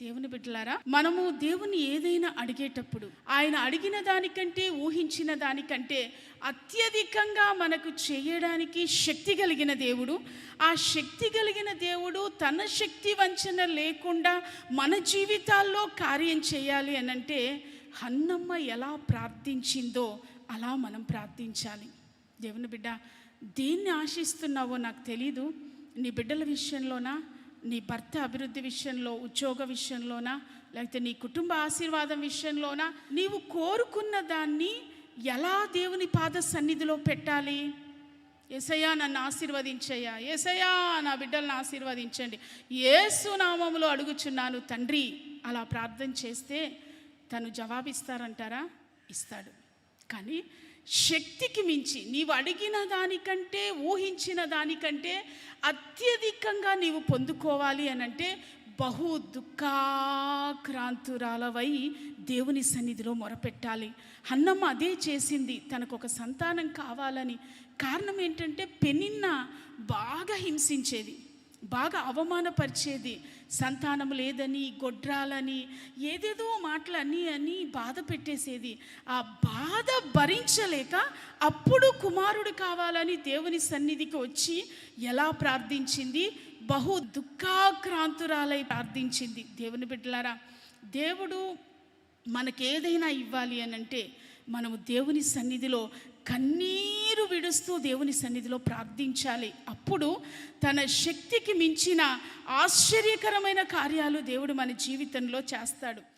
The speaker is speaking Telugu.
దేవుని బిడ్డలారా మనము దేవుని ఏదైనా అడిగేటప్పుడు ఆయన అడిగిన దానికంటే ఊహించిన దానికంటే అత్యధికంగా మనకు చేయడానికి శక్తి కలిగిన దేవుడు ఆ శక్తి కలిగిన దేవుడు తన శక్తి వంచన లేకుండా మన జీవితాల్లో కార్యం చేయాలి అనంటే హన్నమ్మ ఎలా ప్రార్థించిందో అలా మనం ప్రార్థించాలి. దేవుని బిడ్డ దేన్ని ఆశిస్తున్నావో నాకు తెలీదు నీ బిడ్డల విషయంలోనా? నీ భర్త అభివృద్ధి విషయంలో ఉద్యోగ విషయంలోనా లేకపోతే నీ కుటుంబ ఆశీర్వాదం విషయంలోనా నీవు కోరుకున్న దాన్ని ఎలా దేవుని పాద సన్నిధిలో పెట్టాలి? ఏసయ్యా నన్ను ఆశీర్వదించయ్యా. ఏసయ్యా నా బిడ్డలను ఆశీర్వదించండి. ఏసు నామములో అడుగుచున్నాను తండ్రి. అలా ప్రార్థన చేస్తే తను జవాబిస్తారంటారా? ఇస్తాడు. కానీ శక్తికి మించి నీవు అడిగిన దానికంటే ఊహించిన దానికంటే అత్యధికంగా నీవు పొందుకోవాలి అనంటే బహు దుఃఖాక్రాంతురాలవై దేవుని సన్నిధిలో మొరపెట్టాలి. అన్నమ్మ అదే చేసింది తనకు ఒక సంతానం కావాలని. కారణం ఏంటంటే పెనిన్న బాగా హింసించేది. బాగా అవమానపరిచేది. సంతానం లేదని గొడ్రాలని ఏదేదో మాటలు అని అని బాధ పెట్టేసేది. ఆ బాధ భరించలేక అప్పుడు కుమారుడు కావాలని దేవుని సన్నిధికి వచ్చి ఎలా ప్రార్థించింది? బహు దుఃఖాక్రాంతురాలై ప్రార్థించింది. దేవుని బిడ్డలారా దేవుడు మనకేదైనా ఇవ్వాలి అని అంటే మనము దేవుని సన్నిధిలో కన్నీ విడుస్తూ దేవుని సన్నిధిలో ప్రార్థించాలి. అప్పుడు తన శక్తికి మించిన ఆశ్చర్యకరమైన కార్యాలు దేవుడు మన జీవితంలో చేస్తాడు.